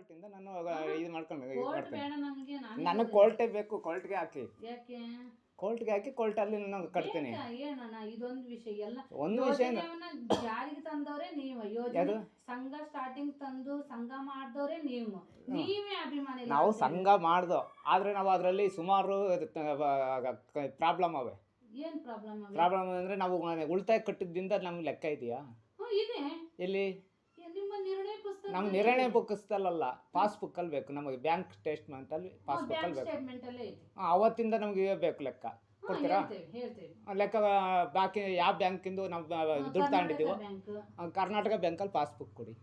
ಕೋರ್ಟಿಂದ ನಾನು ಇದು ಮಾಡ್ಕೊಂಡು ಇದು ಮಾಡ್ತೇನೆ ನನಗೆ ಕೋಲ್ಟೇ ಬೇಕು ಕೋಲ್ಟ್ಗೆ ಹಾಕಿ. ಯಾಕೆ? ಕೋರ್ಟ್ಗೆ ಹಾಕಿ ಕೋಲ್ಟಲ್ಲಿ ನಾನು ಕಟ್ತೀನಿ. ಏನಣ್ಣ ಇದೊಂದು ವಿಷಯ ಎಲ್ಲ ಒಂದು ವಿಷಯ ಜಾರಿಗೆ ತಂದವರೇ ನೀವು. ಯೋಜನೆ? ಸಂಘ ಸ್ಟಾರ್ಟಿಂಗ್ ತಂದು ಸಂಘ ಮಾಡಿದವರೇ ನೀವು. ನೀವೇ ಅಭಿಮಾನಿ ನಾವು ಸಂಘ ಮಾಡ್ದೋ ಆದರೆ ನಾವು ಅದರಲ್ಲಿ ಸುಮಾರು ಪ್ರಾಬ್ಲಮ್ ಅವೆ. ಏನ್ ಪ್ರಾಬ್ಲಮ್ ಪ್ರಾಬ್ಲಮ್ ಅಂದರೆ ನಾವು ಉಳಿತಾಯ ಕಟ್ಟಿದ್ದಿಂದ ನಮ್ಗೆ ಲೆಕ್ಕ ಇದೆಯಾ? ಇದೆ. ಎಲ್ಲಿ? ನಮ್ಮ ನಿರ್ಣಯ ಬುಕ್ಸ್ತಲ್ಲ ಪಾಸ್ಬುಕ್ಕಲ್ಲಿ ಬೇಕು. ನಮಗೆ ಬ್ಯಾಂಕ್ ಸ್ಟೇಟ್ಮೆಂಟಲ್ಲಿ ಪಾಸ್ಬುಕ್ ಅಲ್ಲಿ ಬೇಕು. ಸ್ಟೇಟ್ಮೆಂಟ್ ಅಲ್ಲೇ ಇದೆ. ಅವತ್ತಿಂದ ನಮಗೆ ಬೇಕು ಲೆಕ್ಕ. ಕೊಡ್ತೀರಾ? ಲೆಕ್ಕ ಬಾಕಿ ಯಾವ ಬ್ಯಾಂಕಿಂದು ನಾವು ದುಡ್ಡು ತಗೊಂಡಿದ್ದೀವೋ ಕರ್ನಾಟಕ ಬ್ಯಾಂಕಲ್ಲಿ ಪಾಸ್ಬುಕ್ ಕೊಡಿ.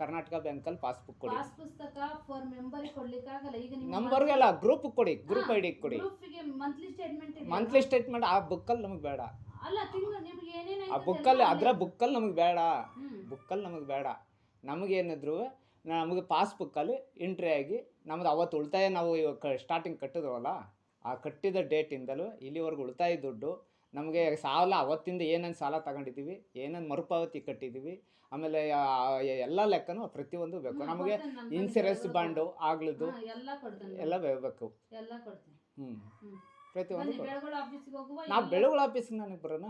ಕರ್ನಾಟಕ ಬ್ಯಾಂಕಲ್ಲಿ ಪಾಸ್ಬುಕ್ ಕೊಡಿ. ಪಾಸ್ ಪುಸ್ತಕ ಫಾರ್ ಮೆಂಬರ್ ಕೊಡ್ಲಿಕ್ಕಾಗಲ್ಲ ಈಗ ನಿಮ್ಮ ನಂಬರ್ಗೆಲ್ಲ ಗ್ರೂಪ್ ಕೊಡಿ ಗ್ರೂಪ್ ಐ ಡಿ ಕೊಡಿ. ಮಂತ್ಲಿ ಸ್ಟೇಟ್ಮೆಂಟ್ ಸ್ಟೇಟ್ಮೆಂಟ್ ಆ ಬುಕ್ಕಲ್ಲಿ ನಮಗೆ ಬೇಡ. ಅಲ್ಲ ತಿಂಗಳು ನಿಮಗೆ ಏನೇನು ಆ ಬುಕ್ಕಲ್ಲಿ ಅದರ ಬುಕ್ಕಲ್ಲಿ ನಮಗೆ ಬೇಡ. ಬುಕ್ಕಲ್ಲಿ ನಮಗೆ ಬೇಡ. ನಮಗೇನಿದ್ರು ನಮಗೆ ಪಾಸ್ಬುಕ್ಕಲ್ಲಿ ಎಂಟ್ರಿ ಆಗಿ ನಮ್ದು ಅವತ್ತು ಉಳಿತಾಯ ನಾವು ಇವಾಗ ಸ್ಟಾರ್ಟಿಂಗ್ ಕಟ್ಟಿದ್ರಲ್ಲ ಆ ಕಟ್ಟಿದ ಡೇಟಿಂದಲೂ ಇಲ್ಲಿವರೆಗೂ ಉಳಿತಾಯ ದುಡ್ಡು ನಮಗೆ ಸಾಲ ಅವತ್ತಿಂದ ಏನೇನು ಸಾಲ ತಗೊಂಡಿದ್ದೀವಿ ಏನೇನು ಮರುಪಾವತಿ ಕಟ್ಟಿದ್ದೀವಿ ಆಮೇಲೆ ಎಲ್ಲ ಲೆಕ್ಕನೂ ಪ್ರತಿಯೊಂದು ಬೇಕು. ನಮಗೆ ಇನ್ಸೂರೆನ್ಸ್ ಬಾಂಡು ಆಗ್ಲದ್ದು ಎಲ್ಲ ಬೇಕು. ಹ್ಞೂ ಪ್ರತಿಯೊಂದು ನಾವು ಬೆಳಗುಳ ಆಫೀಸ್ಗೆ ನನಗೆ ಬರೋಣ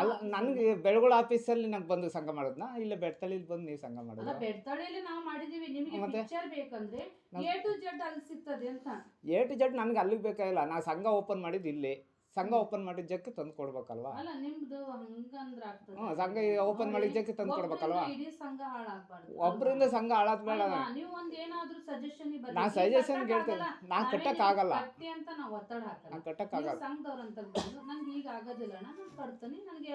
ಅಲ್ಲೇ ನನಗೆ ಬೆಳಗುಳ ಆಫೀಸಲ್ಲಿ ನಂಗೆ ಬಂದು ಸಂಘ ಮಾಡೋದ್ನ? ಇಲ್ಲ ಬೆಡ್ತಳಿಲಿ ಬಂದು ನೀವು ಸಂಘ ಮಾಡೋದು? ಬೆಡ್ತಳಿಯಲ್ಲಿ ನಾವು ಮಾಡಿದೀವಿ. ನಿಮಗೆ? ಪಿಕ್ಚರ್ ಬೇಕಂದ್ರೆ ಎ ಟು ಜೆಡ್ ಅಲ್ಲಿ ಸಿಗ್ತದೆ ಅಂತ. ಎ ಟು ಜೆಡ್ ನನಗೆ ಅಲ್ಲಿಗೆ ಬೇಕಾಗಿಲ್ಲ. ನಾ ಸಂಘ ಓಪನ್ ಮಾಡಿದ್ದು ಇಲ್ಲಿ. ಸಂಘ ಓಪನ್ ಮಾಡಿದ ಜಕ್ಕೆ ತಂದು ಕೊಡ್ಬೇಕಲ್ವಾ? ಅಲ್ಲ ನಿಮ್ದು ಹಂಗಂದ್ರ ಆಗ್ತದೆ. ಹ್ಞೂ ಸಂಘ ಓಪನ್ ಮಾಡಿದ ಜಕ್ಕೆ ತಂದು ಕೊಡ್ಬೇಕಲ್ವಾ? ಇಡೀ ಸಂಘ ಹಾಳಾಗ್ಬಾರ್ದು. ಒಬ್ಬರಿಂದ ಸಂಘ ಹಾಳಾದ್ ಬೇಡ ಅಲ್ವಾ? ನೀವು ಒಂದ್ ಏನಾದ್ರೂ ಸಜೆಷನ್ ನಾ suggestion ಕೇಳ್ತೇನೆ. ನಾ ಕಟ್ಟಕ್ಕಾಗಲ್ಲ. ಕಟ್ಟಿ ಅಂತ ನಾವು ಒತ್ತಡ ಹಾಕಲ್ಲ. ಕಟ್ಟಕ್ಕಾಗಲ್ಲ ನೀವು ಸಂಘದವ್ರು ಅಂತ ಬಂದು ನಂಗೆ ಈಗ ಆಗೋದಿಲ್ಲ ಅಣ್ಣ ನಾನು ಕಟ್ತೀನಿ. ನನಗೆ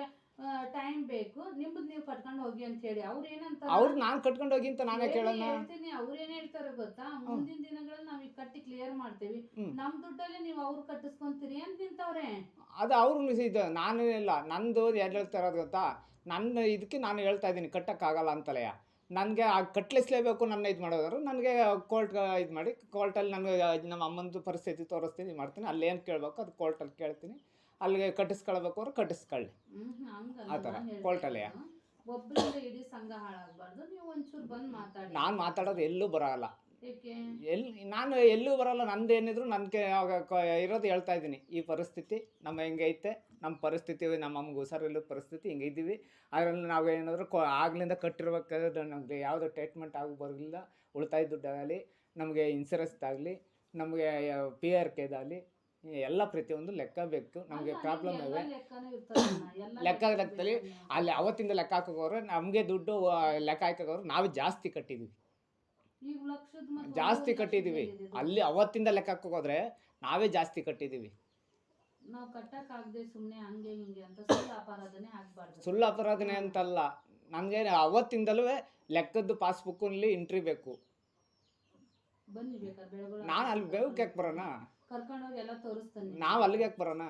ಟೈಮ್ ಬೇಕು. ನಿಮ್ದು ನೀವು ಕಟ್ಕೊಂಡು ಹೋಗಿ ಅಂತ ಹೇಳಿ. ಅವ್ರು ಏನಂತ ಅವ್ರು ನಾನು ಕಟ್ಕೊಂಡು ಹೋಗಿ ಅಂತ ನಾನೇ ಕೇಳೋಣ. ಹೇಳ್ತೀನಿ. ಅವ್ರು ಏನ್ ಹೇಳ್ತಾರೆ ಗೊತ್ತಾ? ಮುಂದಿನ ದಿನಗಳಲ್ಲಿ ನಾವ್ ಈಗ ಕಟ್ಟಿ ಕ್ಲಿಯರ್ ಮಾಡ್ತೀವಿ. ನಮ್ ದುಡ್ಡಲ್ಲಿ ನೀವು ಅವ್ರು ಕಟ್ಟಿಸ್ಕೊಂತೀರಿ ಅಂತ ನಿಂತವ್ರೆ. ಅದು ಅವ್ರು ಇದು ನಾನು ಇಲ್ಲ. ನಂದು ಎಲ್ಲಿ ಹೇಳ್ತಾ ಇರೋದು ಗೊತ್ತಾ? ನನ್ನ ಇದಕ್ಕೆ ನಾನು ಹೇಳ್ತಾ ಇದ್ದೀನಿ ಕಟ್ಟಕ್ಕಾಗಲ್ಲ ಅಂತಲೇ. ನನಗೆ ಆ ಕಟ್ಲಿಸ್ಲೇಬೇಕು ನನ್ನ ಇದು ಮಾಡೋದಾದ್ರೆ ನನಗೆ ಕೋರ್ಟ್ ಇದು ಮಾಡಿ ಕೋರ್ಟಲ್ಲಿ ನನಗೆ ನಮ್ಮ ಅಮ್ಮಂದು ಪರಿಸ್ಥಿತಿ ತೋರಿಸ್ತೀನಿ ಮಾಡ್ತೀನಿ. ಅಲ್ಲಿ ಏನು ಕೇಳಬೇಕು ಅದು ಕೋರ್ಟಲ್ಲಿ ಕೇಳ್ತೀನಿ. ಅಲ್ಲಿಗೆ ಕಟ್ಟಿಸ್ಕೊಳ್ಬೇಕು ಅವ್ರು ಕಟ್ಟಿಸ್ಕೊಳ್ಳಿ. ಆ ಥರ, ನಾನ್ ಹೇಳ್ತಾ ಕೋರ್ಟಲ್ಲಿ. ಇರೋದು. ಇಡೀ ಸಂಘ ಹಾಳಾಗ್ಬಾರ್ದು. ನೀವು ಒಂಚೂರು ಬಂದ್ ಮಾತಾಡಿ. ನಾನು ಮಾತಾಡೋದು ಎಲ್ಲೂ ಬರೋಲ್ಲ. ಎಲ್ಲಿ ನಾನು ಎಲ್ಲೂ ಬರೋಲ್ಲ. ನಂದು ಏನಿದ್ರು ನನಗೆ ಇರೋದು ಹೇಳ್ತಾ ಇದ್ದೀನಿ. ಈ ಪರಿಸ್ಥಿತಿ ನಮ್ಮ ಹೆಂಗೈತೆ ನಮ್ಮ ಪರಿಸ್ಥಿತಿ ನಮ್ಮ ಅಮ್ಮಗೆ ಹುಷಾರಿಲ್ಲದ ಪರಿಸ್ಥಿತಿ ಹಿಂಗಿದ್ದೀವಿ ಅದರಲ್ಲಿ ನಾವು ಏನಾದರೂ ಕೊ ಆಗ್ಲಿಂದ ಕಟ್ಟಿರ್ಬೇಕಾದ್ರೆ ನಮಗೆ ಯಾವುದೋ ಟ್ರೀಟ್ಮೆಂಟ್ ಆಗಿ ಬರಲಿಲ್ಲ. ಉಳಿತಾಯ ದುಡ್ಡಾಗಲಿ ನಮಗೆ ಇನ್ಸೂರೆನ್ಸ್ದಾಗಲಿ ನಮಗೆ ಪಿ ಆರ್ ಕೆದಾಗಲಿ ಎಲ್ಲ ಪ್ರತಿಯೊಂದು ಲೆಕ್ಕ ಬೇಕು. ನಮಗೆ ಪ್ರಾಬ್ಲಮ್ ಇದೆ ಇವೆ. ಲೆಕ್ಕ ಲೆಕ್ಕ ಲೆಕ್ಕದಲ್ಲಿ ಅಲ್ಲಿ. ಅವತ್ತಿಂದ ಲೆಕ್ಕ ಹಾಕೋರು ನಮಗೆ ದುಡ್ಡು ಲೆಕ್ಕ ಹಾಕೋರು ನಾವು ಜಾಸ್ತಿ ಕಟ್ಟಿದ್ದೀವಿ ಜಾಸ್ತಿ ಕಟ್ಟಿದ್ದೀವಿ. ಅಲ್ಲಿ ಅವತ್ತಿಂದ ಲೆಕ್ಕ ಹಾಕೋದ್ರೆ ನಾವೇ ಜಾಸ್ತಿ ಕಟ್ಟಿದ್ದೀವಿ ನಾವು ಕಟ್ಟಕ್ ಆಗದೆ ಸುಮ್ನೆ ಹಂಗೆ ಹಿಂಗೆ ಅಂತ ಸುಳ್ಳು ಅಪರಾಧನೆ ಆಗ್ಬಾರ್ದು. ಸುಳ್ಳು ಅಪರಾಧನೆ ಅಂತಲ್ಲ. ನನಗೆ ಅವತ್ತಿಂದಲೂ ಲೆಕ್ಕದ್ದು ಪಾಸ್ಬುಕ್ಕಲ್ಲಿ ಎಂಟ್ರಿ ಬೇಕು. ನಾನು ಅಲ್ಲಿ ಬೇವಕ್ಕೆ ಬರೋಣ? ಕರ್ಕೊಂಡೋಗಿ ಎಲ್ಲ ತೋರಿಸ್ತಾನೆ. ನಾವು ಅಲ್ಲಿಗೆ ಯಾಕೆ ಬರೋಣ?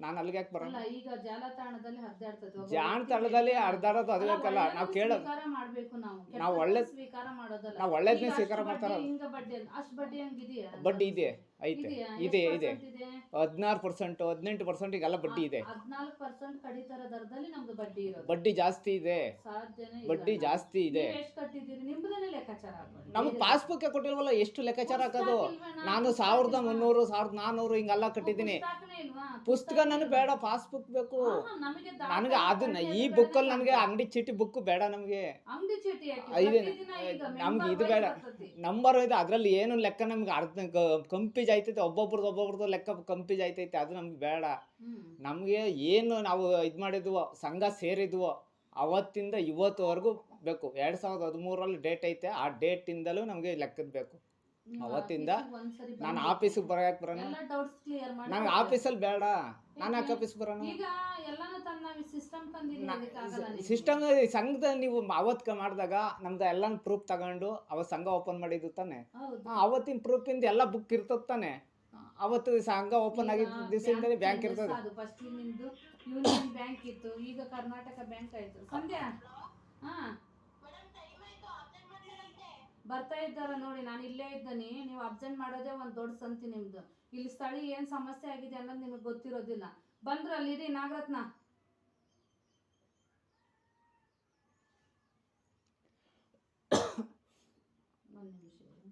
ನಾನು ಅಲ್ಲಿಗೆ ಯಾಕೆ ಬರೋಣ? ಅಲ್ಲ ಈಗ ಜಾಲತಾಣದಲ್ಲಿ ಹರಿದಾಡ್ತದೆ. ಜಾಲತಾಣದಲ್ಲಿ ಅರ್ಧಾಡೋದು ಅದು ಬೇಕಲ್ಲ ನಾವು ಕೇಳೋದು. ಸ್ವೀಕಾರ ಮಾಡ್ಬೇಕು ನಾವು. ನಾವು ಕೆಟ್ಟದನ್ನ ಒಳ್ಳೆ- ಸ್ವೀಕಾರ ಮಾಡೋದಲ್ಲ. ನಾವು ಈಗ ಅಷ್ಟು ಸ್ವೀಕಾರ ಬಡ್ಡಿ, ಮಾಡ್ತಾರ ಹಿಂಗ ಬಡ್ಡಿ ಅಷ್ಟು ಬಡ್ಡಿ ಹಂಗಿದೆಯಾ? ಬಡ್ಡಿ ಇದೆ. ಐತೆ. ಇದೆ ಇದೆ. ಇದೆ? ಹದಿನಾರು ಪರ್ಸೆಂಟ್ ಹದಿನೆಂಟು ಪರ್ಸೆಂಟಿಗೆಲ್ಲ ಬಡ್ಡಿ ಇದೆ. ಹದಿನಾಲ್ಕು ಪರ್ಸೆಂಟ್ ಕಡಿತರ ದರದಲ್ಲಿ ನಮ್ದು ಬಡ್ಡಿ ಇರೋದು. ಬಡ್ಡಿ ಜಾಸ್ತಿ ಇದೆ. ಬಡ್ಡಿ ಜಾಸ್ತಿ ಇದೆ. ನಮ್ಗೆ ಪಾಸ್ಬುಕ್ ಕೊಟ್ಟಿಲ್ವಲ್ಲ ಎಷ್ಟು ಲೆಕ್ಕಾಚಾರ ಹಾಕೋದು? ನಾನು? ಸಾವಿರದ ಮುನ್ನೂರು ಸಾವಿರದ ನಾನ್ನೂರು ಹಿಂಗೆಲ್ಲ ಕಟ್ಟಿದ್ದೀನಿ. ಪುಸ್ತಕ ನನಗೆ ಬೇಡ ಪಾಸ್ಬುಕ್ ಬೇಕು ನನಗೆ ಅದನ್ನ ಈ ಬುಕ್ಕಲ್ಲಿ ನನಗೆ ಅಂಗಡಿ ಚೀಟಿ ಬುಕ್ ಬೇಡ ನಮಗೆ? ಇದೆ. ನಮ್ಗೆ ಇದು ಬೇಡ. ನಂಬರ್ ಇದೆ ಅದರಲ್ಲಿ ಏನು ಲೆಕ್ಕ ನಮ್ಗೆ ಅರ್ಧ ಕಂಪೀಜ್ ಆಯ್ತೈತೆ ಒಬ್ಬೊಬ್ರದ್ದು ಒಬ್ಬೊಬ್ರದ್ದು ಲೆಕ್ಕ ಕಂಪೀಜ್ ಆಯ್ತೈತೆ ಅದು ನಮ್ಗೆ ಬೇಡ. ನಮಗೆ ಏನು ನಾವು ಇದು ಮಾಡಿದ್ವೋ ಸಂಘ ಸೇರಿದ್ವೋ ಅವತ್ತಿಂದ ಇವತ್ತುವರೆಗೂ ಬೇಕು. ಎರಡು ಸಾವಿರದ ಹದಿಮೂರರಲ್ಲಿ ಡೇಟ್ ಐತೆ ಆ ಡೇಟಿಂದಲೂ ನಮಗೆ ಲೆಕ್ಕದ ಬೇಕು. ಅವತ್ತಿಂದ ನಾನು. ಆಫೀಸಿಗೆ ಬರೋಕೆ ಬರೋಣ. ನಂಗೆ ಡೌಟ್ಸ್ ಕ್ಲಿಯರ್ ಮಾಡಿ ನನಗೆ ಆಫೀಸಲ್ಲಿ ಬೇಡ. ನಾನು ಯಾಕೆ ಆಫೀಸ್ ಬರೋಣ? ಈಗ ಎಲ್ಲಾನು ತನ್ನ ಸಿಸ್ಟಮ್ ತಂದಿದ್ದೀವಿ ಅದಕ್ಕಾಗಲ್ಲ ನೀವು. ಸಿಸ್ಟಮ್ ಸಂಘದ ನೀವು ಅವತ್ತು ಮಾಡಿದಾಗ ನಮ್ದು ಎಲ್ಲ ಪ್ರೂಫ್ ತಗೊಂಡು ಅವತ್ತು ಸಂಘ ಓಪನ್ ಮಾಡಿದ್ದು ತಾನೆ. ಹೌದು. ಆ, ಅವತ್ತಿನ ಪ್ರೂಫಿಂದ ಎಲ್ಲ ಬುಕ್ ಇರ್ತದ ತಾನೆ. ಅವತ್ತು ಸಂಘ ಓಪನ್ ಆಗಿದ್ದ ದಿವಸದಿಂದಲೇ ಬ್ಯಾಂಕ್ ಇರ್ತದೆ. ಅದು ಫಸ್ಟ್ ನಿಮ್ದು ಯೂನಿಯನ್ ಬ್ಯಾಂಕ್ ಇತ್ತು. ಈಗ ಕರ್ನಾಟಕ ಬ್ಯಾಂಕ್ ಆಯ್ತು. ಸಂಧ್ಯಾ? ಹಾ. ಬರ್ತಾ ಇದ್ದಾರ ನೋಡಿ, ನಾನು ಇಲ್ಲೇ ಇದ್ದೀನಿ, ನೀವು ಅಬ್ಸೆಂಟ್ ಮಾಡೋದೇ ಒಂದು ದೊಡ್ಡ ಸಂತಿ ನಿಮ್ದು. ಇಲ್ಲಿ ಸ್ಥಳಿ ಏನ್ ಸಮಸ್ಯೆ ಆಗಿದೆ ಅನ್ನೋದು ನಿಮಗೆ ಗೊತ್ತಿರೋದಿಲ್ಲ. ಬಂದ್ರ ಅಲ್ಲಿರಿ ನಾಗರತ್ನ. ಒಂದು ನಿಮಿಷ ಇರಿ.